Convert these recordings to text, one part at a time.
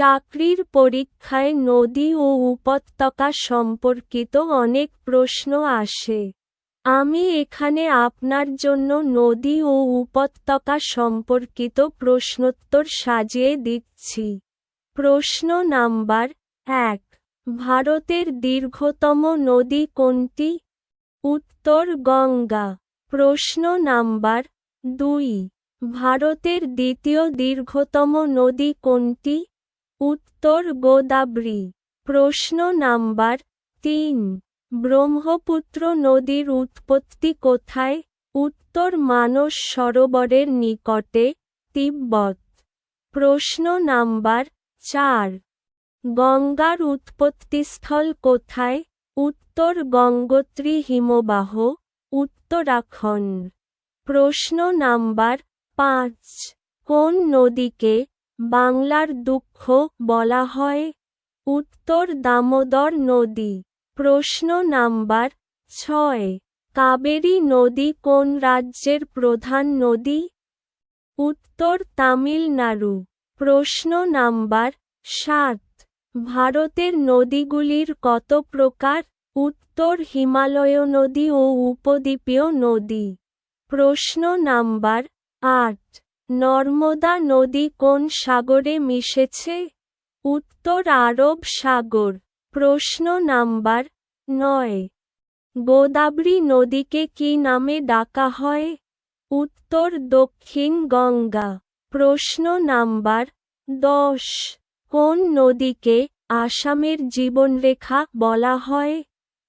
চাকরির পরীক্ষায় নদী ও উপত্যকা সম্পর্কিত অনেক প্রশ্ন আসে। আমি এখানে আপনার জন্য নদী ও উপত্যকা সম্পর্কিত প্রশ্নোত্তর সাজিয়ে দিচ্ছি। প্রশ্ন নাম্বার এক, ভারতের দীর্ঘতম নদী কোনটি? উত্তর গঙ্গা। প্রশ্ন নাম্বার দুই, ভারতের দ্বিতীয় দীর্ঘতম নদী কোনটি? উত্তর গোদাবরী, প্রশ্ন নাম্বার তিন। ব্রহ্মপুত্র নদীর উৎপত্তি কোথায়? উত্তর মানস সরোবরের নিকটে, তিব্বত। প্রশ্ন নাম্বার চার। গঙ্গার উৎপত্তিস্থল কোথায়? উত্তর গঙ্গোত্রী হিমবাহ, উত্তরাখণ্ড। প্রশ্ন নাম্বার পাঁচ। কোন নদীকে বাংলার দুঃখ বলা হয়। উত্তর দামোদর নদী। প্রশ্ন নাম্বার ছয়। কাবেরী নদী কোন রাজ্যের প্রধান নদী? উত্তর তামিলনাড়ু। প্রশ্ন নাম্বার সাত। ভারতের নদীগুলির কত প্রকার? উত্তর হিমালয় নদী ও উপদ্বীপীয় নদী। প্রশ্ন নাম্বার আট। নর্মদা নদী কোন সাগরে মিশেছে? উত্তর আরব সাগর। প্রশ্ন নাম্বার নয়। গোদাবরী নদীকে কি নামে ডাকা হয়? উত্তর দক্ষিণ গঙ্গা। প্রশ্ন নাম্বার দশ। কোন নদীকে আসামের জীবনরেখা বলা হয়?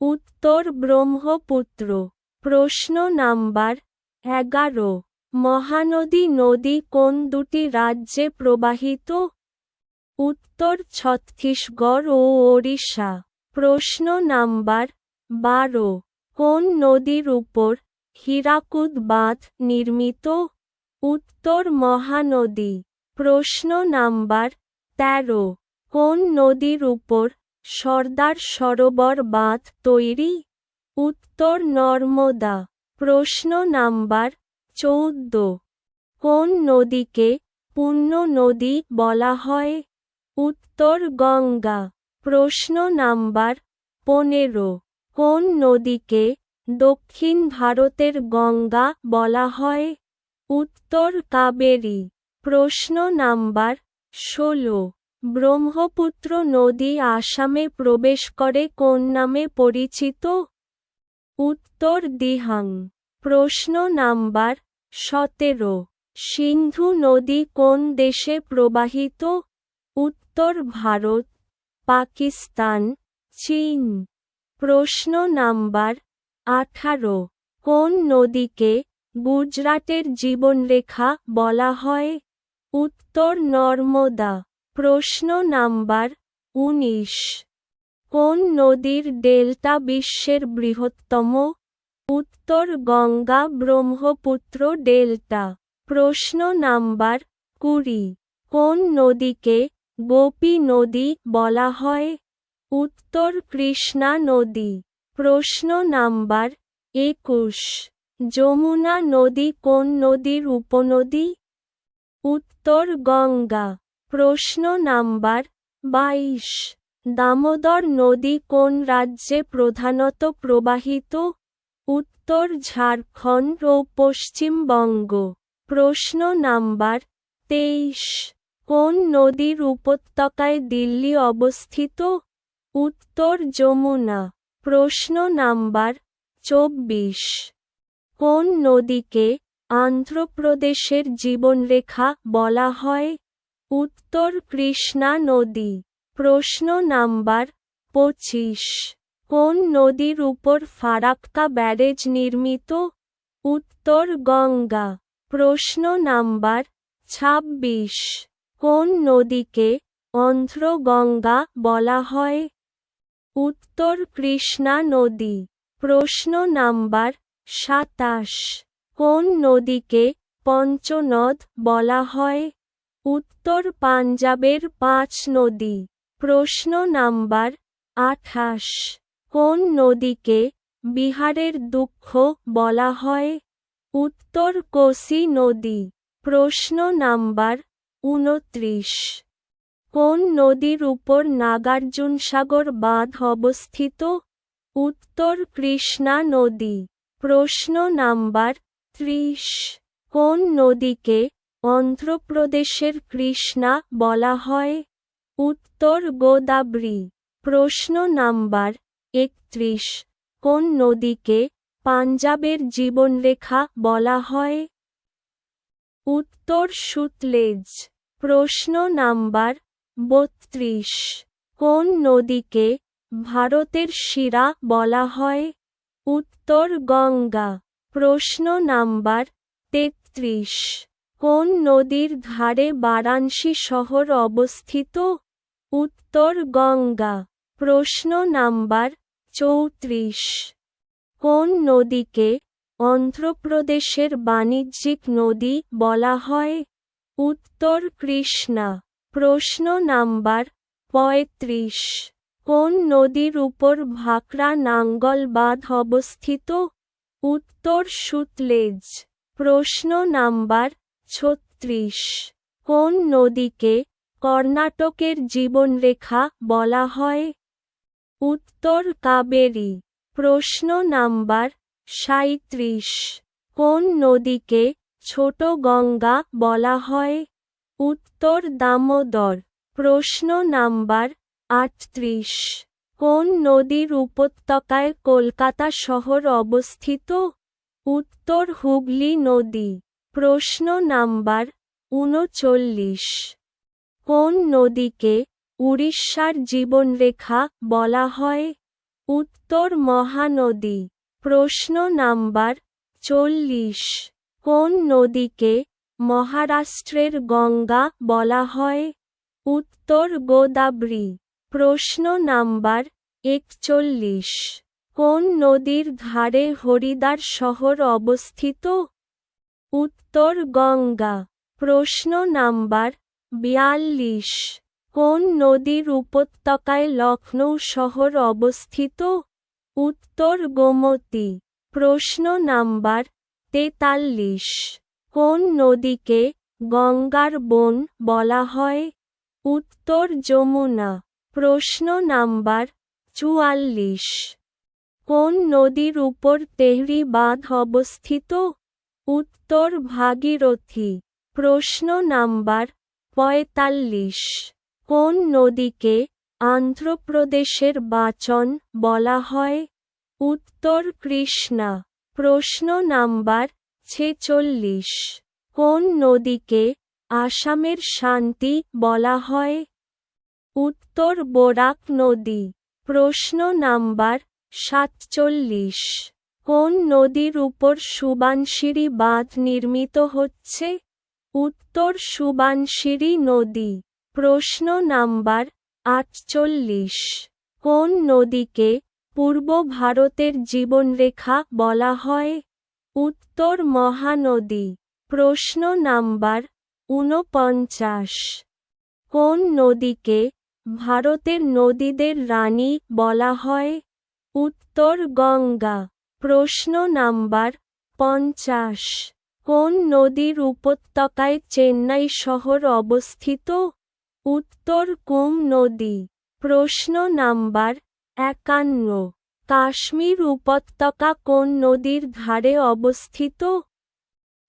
উত্তর ব্রহ্মপুত্র। প্রশ্ন নাম্বার এগারো। মহানদী নদী কোন দুটি রাজ্যে প্রবাহিত? উত্তর ছত্তিশগড় ও ওড়িশা। প্রশ্ন নাম্বার বারো। কোন নদীর উপর হীরাকুদ বাঁধ নির্মিত? উত্তর মহানদী। প্রশ্ন নাম্বার তেরো। কোন নদীর উপর সর্দার সরোবর বাঁধ তৈরি? উত্তর নর্মদা। প্রশ্ন নাম্বার চৌদ্দ। কোন নদীকে পূর্ণ নদী বলা হয়? উত্তর গঙ্গা। প্রশ্ন নাম্বার পনেরো। কোন নদীকে দক্ষিণ ভারতের গঙ্গা বলা হয়? উত্তর কাবেরী। প্রশ্ন নাম্বার ষোলো। ব্রহ্মপুত্র নদী আসামে প্রবেশ করে কোন নামে পরিচিত? উত্তর দিহাং। প্রশ্ন নাম্বার সতেরো। সিন্ধু নদী কোন দেশে প্রবাহিত? উত্তর ভারত, পাকিস্তান, চীন। প্রশ্ন নাম্বার আঠারো। কোন নদীকে গুজরাটের জীবনরেখা বলা হয়? উত্তর নর্মদা। প্রশ্ন নাম্বার উনিশ। কোন নদীর ডেল্টা বিশ্বের বৃহত্তম উত্তর গঙ্গা ব্রহ্মপুত্র ডেল্টা। প্রশ্ন নাম্বার কুড়ি। কোন নদীকে গোপী নদী বলা হয়? উত্তর কৃষ্ণা নদী। প্রশ্ন নাম্বার একুশ। যমুনা নদী কোন নদীর উপনদী? উত্তর গঙ্গা। প্রশ্ন নাম্বার বাইশ। দামোদর নদী কোন রাজ্যে প্রধানত প্রবাহিত? উত্তর ঝাড়খণ্ড ও পশ্চিমবঙ্গ। প্রশ্ন নাম্বার তেইশ। কোন নদীর উপত্যকায় দিল্লি অবস্থিত? উত্তর যমুনা। প্রশ্ন নাম্বার চব্বিশ। কোন নদীকে আন্ধ্রপ্রদেশের জীবনরেখা বলা হয়? উত্তর কৃষ্ণা নদী। প্রশ্ন নাম্বার পঁচিশ। কোন নদীর উপর ফারাক্কা ব্যারেজ নির্মিত? উত্তর গঙ্গা। প্রশ্ন নাম্বার ছাব্বিশ। কোন নদীকে অন্ধ্র গঙ্গা বলা হয়? উত্তর কৃষ্ণা নদী। প্রশ্ন নাম্বার সাতাশ। কোন নদীকে পঞ্চনদ বলা হয়? উত্তর পাঞ্জাবের পাঁচ নদী। প্রশ্ন নাম্বার আঠাশ। কোন নদীকে বিহারের দুঃখ বলা হয়? উত্তর কোসি নদী, প্রশ্ন নাম্বার উনত্রিশ কোন নদীর উপর নাগার্জুন সাগর বাঁধ অবস্থিত? উত্তর কৃষ্ণা নদী, প্রশ্ন নাম্বার ত্রিশ। কোন নদীকে অন্ধ্রপ্রদেশের কৃষ্ণা বলা হয়? উত্তর গোদাবরী, প্রশ্ন নাম্বার একত্রিশ। কোন নদীকে পাঞ্জাবের জীবনরেখা বলা হয়? উত্তর সুতলেজ। প্রশ্ন নাম্বার বত্রিশ। কোন নদীকে ভারতের শিরা বলা হয়? উত্তর গঙ্গা। প্রশ্ন নাম্বার তেত্রিশ। কোন নদীর ধারে বারাণসী শহর অবস্থিত? উত্তর গঙ্গা। প্রশ্ন নাম্বার চৌত্রিশ। কোন নদীকে অন্ধ্রপ্রদেশের বাণিজ্যিক নদী বলা হয়? উত্তর কৃষ্ণা। প্রশ্ন নাম্বার পঁয়ত্রিশ। কোন নদীর উপর ভাকরা নাঙ্গল বাঁধ অবস্থিত? উত্তর সুতলেজ। প্রশ্ন নাম্বার ছত্রিশ। কোন নদীকে কর্ণাটকের জীবনরেখা বলা হয়? উত্তর কাবেরী, প্রশ্ন নাম্বার সাঁইত্রিশ। কোন নদীকে ছোট গঙ্গা বলা হয়? উত্তর দামোদর, প্রশ্ন নাম্বার আটত্রিশ। কোন নদীর উপত্যকায় কলকাতা শহর অবস্থিত? উত্তর হুগলি নদী, প্রশ্ন নাম্বার উনচল্লিশ। কোন নদীকে উড়িষ্যার জীবনরেখা বলা হয় উত্তর মহানদী। প্রশ্ন নাম্বার চল্লিশ। কোন নদীকে মহারাষ্ট্রের গঙ্গা বলা হয়? উত্তর গোদাবরী। প্রশ্ন নাম্বার একচল্লিশ। কোন নদীর ধারে হরিদ্বার শহর অবস্থিত? উত্তর গঙ্গা। প্রশ্ন নাম্বার বিয়াল্লিশ। কোন নদীর উপত্যকায় লখনৌ শহর অবস্থিত? উত্তর গোমতী। প্রশ্ন নাম্বার তেতাল্লিশ। কোন নদীকে গঙ্গার বন বলা হয়? উত্তর যমুনা। প্রশ্ন নাম্বার চুয়াল্লিশ। কোন নদীর উপর তেহরি বাঁধ অবস্থিত? উত্তর ভাগীরথী। প্রশ্ন নাম্বার পঁয়তাল্লিশ। কোন নদীকে আন্ধ্রপ্রদেশের বাচন বলা হয়? উত্তর কৃষ্ণা। প্রশ্ন নাম্বার ছেচল্লিশ। কোন নদীকে আসামের শান্তি বলা হয়? উত্তর বোরাক নদী। প্রশ্ন নাম্বার সাতচল্লিশ। কোন নদীর উপর সুবানশিরি বাঁধ নির্মিত হচ্ছে? উত্তর সুবানশিরি নদী। প্রশ্ন নাম্বার আটচল্লিশ। কোন নদীকে পূর্ব ভারতের জীবনরেখা বলা হয়? উত্তর মহানদী। প্রশ্ন নাম্বার ঊনপঞ্চাশ। কোন নদীকে ভারতের নদীদের রানী বলা হয়? উত্তর গঙ্গা। প্রশ্ন নাম্বার পঞ্চাশ। কোন নদীর উপত্যকায় চেন্নাই শহর অবস্থিত? উত্তর কুম নদী, প্রশ্ন নাম্বার একান্ন। কাশ্মীর উপত্যকা কোন নদীর ধারে অবস্থিত?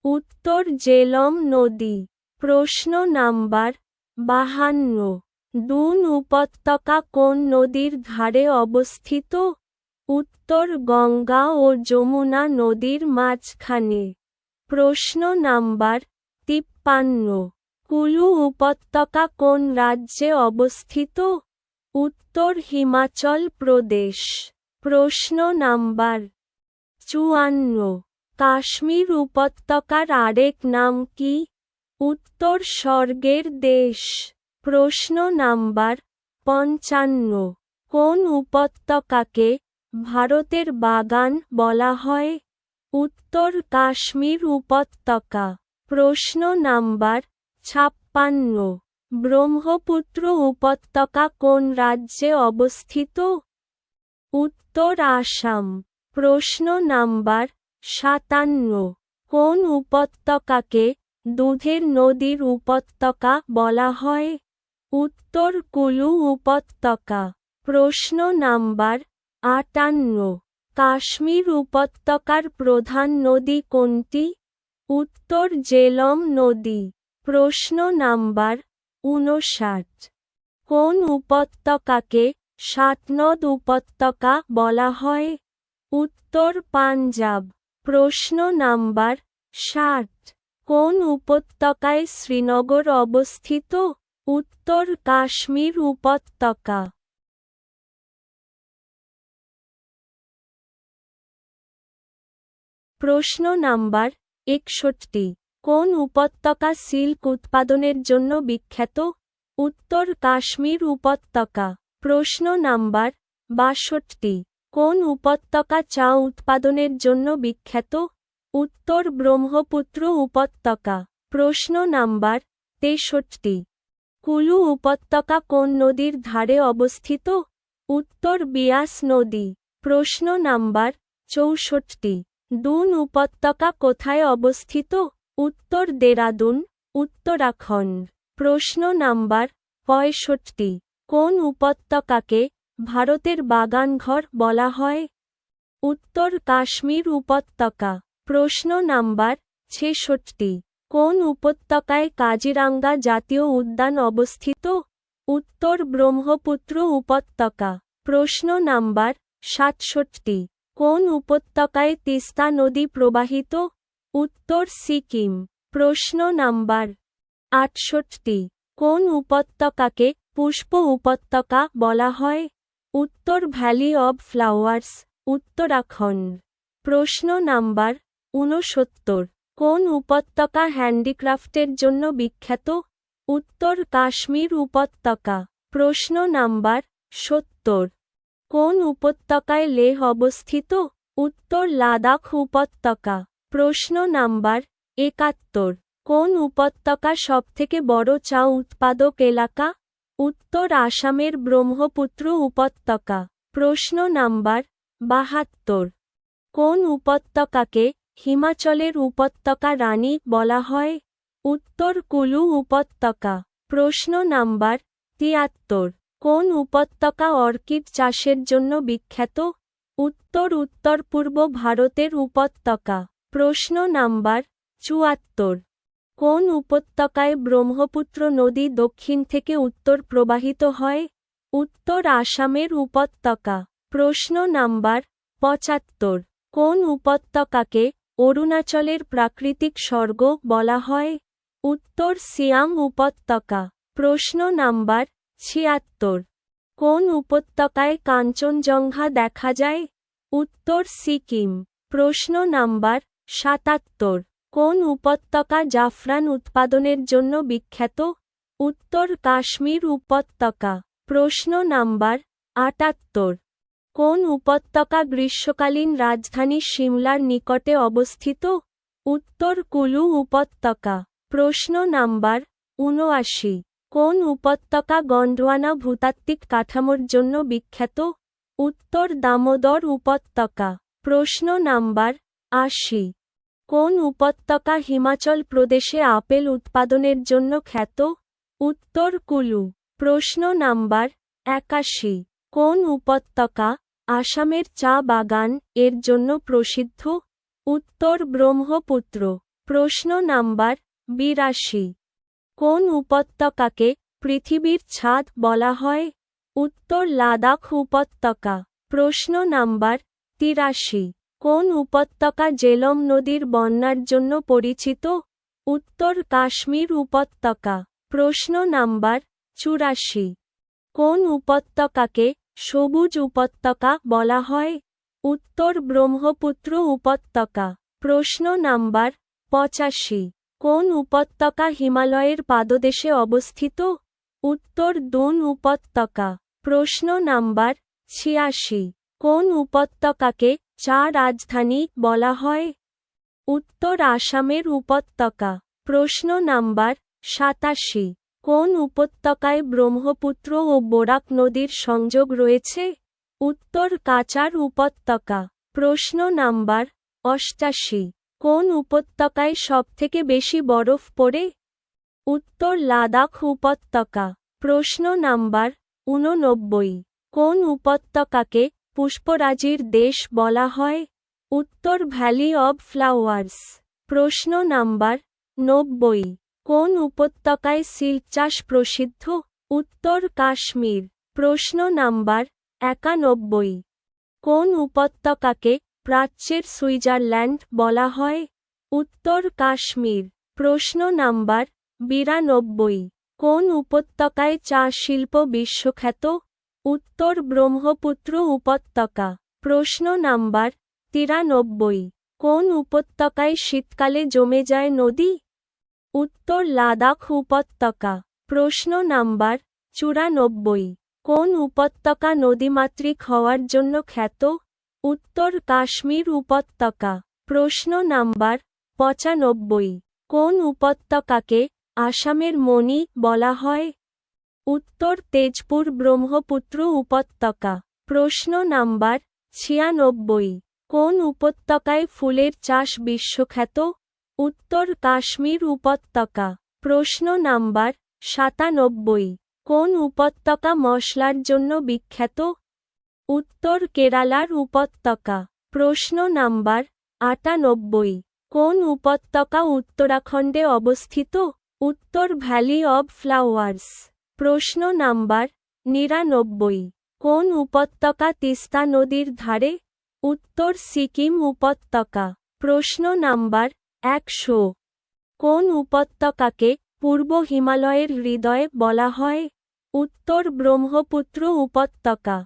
উত্তর জেলম নদী, প্রশ্ন নাম্বার বাহান্ন। দুন উপত্যকা কোন নদীর ধারে অবস্থিত? উত্তর গঙ্গা ও যমুনা নদীর মাঝখানে, প্রশ্ন নাম্বার তিপ্পান্ন। কুলু উপত্যকা কোন রাজ্যে অবস্থিত? উত্তর হিমাচল প্রদেশ। প্রশ্ন নাম্বার চুয়ান্ন। কাশ্মীর উপত্যকার আরেক নাম কি? উত্তর স্বর্গের দেশ। প্রশ্ন নাম্বার পঞ্চান্ন। কোন উপত্যকাকে ভারতের বাগান বলা হয়? উত্তর কাশ্মীর উপত্যকা। প্রশ্ন নাম্বার ছাপ্পান্ন। ব্রহ্মপুত্র উপত্যকা কোন রাজ্যে অবস্থিত? উত্তর আসাম। প্রশ্ন নাম্বার সাতান্ন। কোন উপত্যকাকে দুধের নদীর উপত্যকা বলা হয়? উত্তর কুলু উপত্যকা। প্রশ্ন নাম্বার আটান্ন। কাশ্মীর উপত্যকার প্রধান নদী কোনটি? উত্তর জেলম নদী। প্রশ্ন নাম্বার উনষাট কোন উপত্যকাকে সাতনদ উপত্যকা বলা হয়? উত্তর, পাঞ্জাব। প্রশ্ন নাম্বার ষাট। কোন উপত্যকায় শ্রীনগর অবস্থিত? উত্তর, কাশ্মীর উপত্যকা। প্রশ্ন নাম্বার একষট্টি। কোন উপত্যকা সিল্ক উৎপাদনের জন্য বিখ্যাত? উত্তর কাশ্মীর উপত্যকা। প্রশ্ন নাম্বার বাষট্টি। কোন উপত্যকা চা উৎপাদনের জন্য বিখ্যাত? উত্তর ব্রহ্মপুত্র উপত্যকা। প্রশ্ন নাম্বার তেষট্টি। কুলু উপত্যকা কোন নদীর ধারে অবস্থিত? উত্তর বিয়াস নদী। প্রশ্ন নাম্বার চৌষট্টি। দুন উপত্যকা কোথায় অবস্থিত? উত্তর দেরাদুন, উত্তরাখণ্ড। প্রশ্ন নাম্বার পঁয়ষট্টি। কোন উপত্যকাকে ভারতের বাগানঘর বলা হয়? উত্তর কাশ্মীর উপত্যকা। প্রশ্ন নাম্বার ছেষট্টি। কোন উপত্যকায় কাজিরাঙ্গা জাতীয় উদ্যান অবস্থিত? উত্তর ব্রহ্মপুত্র উপত্যকা। প্রশ্ন নাম্বার সাতষট্টি। কোন উপত্যকায় তিস্তা নদী প্রবাহিত? উত্তর সিকিম। প্রশ্ন নাম্বার আটষট্টি। কোন উপত্যকাকে পুষ্প উপত্যকা বলা হয়? উত্তর ভ্যালি অব ফ্লাওয়ার্স, উত্তরাখণ্ড। প্রশ্ন নাম্বার ঊনসত্তর। কোন উপত্যকা হ্যান্ডিক্রাফটের জন্য বিখ্যাত? উত্তর কাশ্মীর উপত্যকা। প্রশ্ন নাম্বার সত্তর। কোন উপত্যকায় লেহ অবস্থিত? উত্তর লাদাখ উপত্যকা। প্রশ্ন নাম্বার একাত্তর। কোন উপত্যকা সবথেকে বড় চা উৎপাদক এলাকা? উত্তর আসামের ব্রহ্মপুত্র উপত্যকা। প্রশ্ন নাম্বার বাহাত্তর। কোন উপত্যকাকে হিমাচলের উপত্যকা রানী বলা হয়? উত্তর কুলু উপত্যকা। প্রশ্ন নাম্বার তিয়াত্তর। কোন উপত্যকা অর্কিড চাষের জন্য বিখ্যাত? উত্তর উত্তর পূর্ব ভারতের উপত্যকা। প্রশ্ন নাম্বার চুয়াত্তর। কোন উপত্যকায় ব্রহ্মপুত্র নদী দক্ষিণ থেকে উত্তর প্রবাহিত হয়? উত্তর আসামের উপত্যকা। প্রশ্ন নাম্বার পঁচাত্তর। কোন উপত্যকাকে অরুণাচলের প্রাকৃতিক স্বর্গ বলা হয়? উত্তর সিয়াম উপত্যকা। প্রশ্ন নাম্বার ছিয়াত্তর। কোন উপত্যকায় কাঞ্চনজঙ্ঘা দেখা যায়? উত্তর সিকিম। প্রশ্ন নাম্বার সাতাত্তর। কোন উপত্যকা জাফরান উৎপাদনের জন্য বিখ্যাত? উত্তর কাশ্মীর উপত্যকা। প্রশ্ন নাম্বার আটাত্তর। কোন উপত্যকা গ্রীষ্মকালীন রাজধানী সিমলার নিকটে অবস্থিত? উত্তর কুলু উপত্যকা। প্রশ্ন নাম্বার উনআশি কোন উপত্যকা গন্ডওয়ানা ভূতাত্ত্বিক কাঠামোর জন্য বিখ্যাত? উত্তর দামোদর উপত্যকা। প্রশ্ন নাম্বার আশি। কোন উপত্যকা হিমাচল প্রদেশে আপেল উৎপাদনের জন্য খ্যাত? উত্তর কুলু। প্রশ্ন নাম্বার একাশি। কোন উপত্যকা আসামের চা বাগান এর জন্য প্রসিদ্ধ? উত্তর ব্রহ্মপুত্র। প্রশ্ন নাম্বার বিরাশি। কোন উপত্যকাকে পৃথিবীর ছাদ বলা হয়? উত্তর লাদাখ উপত্যকা। প্রশ্ন নাম্বার তিরাশি। কোন উপত্যকা জেলম নদীর বন্যার জন্য পরিচিত? উত্তর কাশ্মীর উপত্যকা। প্রশ্ন নাম্বার চুরাশি। কোন উপত্যকাকে সবুজ উপত্যকা বলা হয়? উত্তর ব্রহ্মপুত্র উপত্যকা। প্রশ্ন নাম্বার পঁচাশি। কোন উপত্যকা হিমালয়ের পাদদেশে অবস্থিত? উত্তর দুন উপত্যকা। প্রশ্ন নাম্বার ছিয়াশি। কোন উপত্যকাকে চা রাজধানী বলা হয়। উত্তর আসামের উপত্যকা। প্রশ্ন নাম্বার সাতাশি। কোন উপত্যকায় ব্রহ্মপুত্র ও বোরাক নদীর সংযোগ রয়েছে? উত্তর কাচার উপত্যকা। প্রশ্ন নাম্বার অষ্টাশি। কোন উপত্যকায় সবথেকে বেশি বরফ পড়ে? উত্তর লাদাখ উপত্যকা। প্রশ্ন নাম্বার ঊননব্বই। কোন উপত্যকাকে পুষ্পরাজির দেশ বলা হয় উত্তর ভ্যালি অব ফ্লাওয়ার্স। প্রশ্ন নাম্বার নব্বই। কোন উপত্যকায় সিল্ক চাষ প্রসিদ্ধ? উত্তর কাশ্মীর। প্রশ্ন নাম্বার একানব্বই। কোন উপত্যকাকে প্রাচ্যের সুইজারল্যান্ড বলা হয়? উত্তর কাশ্মীর। প্রশ্ন নাম্বার বিরানব্বই। কোন উপত্যকায় চা শিল্প বিশ্বখ্যাত? উত্তর ব্রহ্মপুত্র উপত্যকা। প্রশ্ন নাম্বার তিরানব্বই। কোন উপত্যকায় শীতকালে জমে যায় নদী? উত্তর লাদাখ উপত্যকা। প্রশ্ন নাম্বার চুরানব্বই। কোন উপত্যকা নদীমাতৃক হওয়ার জন্য খ্যাত? উত্তর কাশ্মীর উপত্যকা। প্রশ্ন নাম্বার পঁচানব্বই। কোন উপত্যকাকে আসামের মণি বলা হয়? উত্তর তেজপুর ব্রহ্মপুত্র উপত্যকা। প্রশ্ন নাম্বার ছিয়ানব্বই। কোন উপত্যকায় ফুলের চাষ বিশ্বখ্যাত? উত্তর কাশ্মীর উপত্যকা। প্রশ্ন নাম্বার সাতানব্বই। কোন উপত্যকা মশলার জন্য বিখ্যাত? উত্তর কেরালার উপত্যকা। প্রশ্ন নাম্বার আটানব্বই। কোন উপত্যকা উত্তরাখণ্ডে অবস্থিত? উত্তর ভ্যালি অব ফ্লাওয়ার্স। প্রশ্ন নাম্বার নিরানব্বই। কোন উপত্যকা তিস্তা নদীর ধারে? উত্তর সিকিম উপত্যকা। প্রশ্ন নাম্বার একশো। কোন উপত্যকাকে পূর্ব হিমালয়ের হৃদয়ে বলা হয়? উত্তর ব্রহ্মপুত্র উপত্যকা।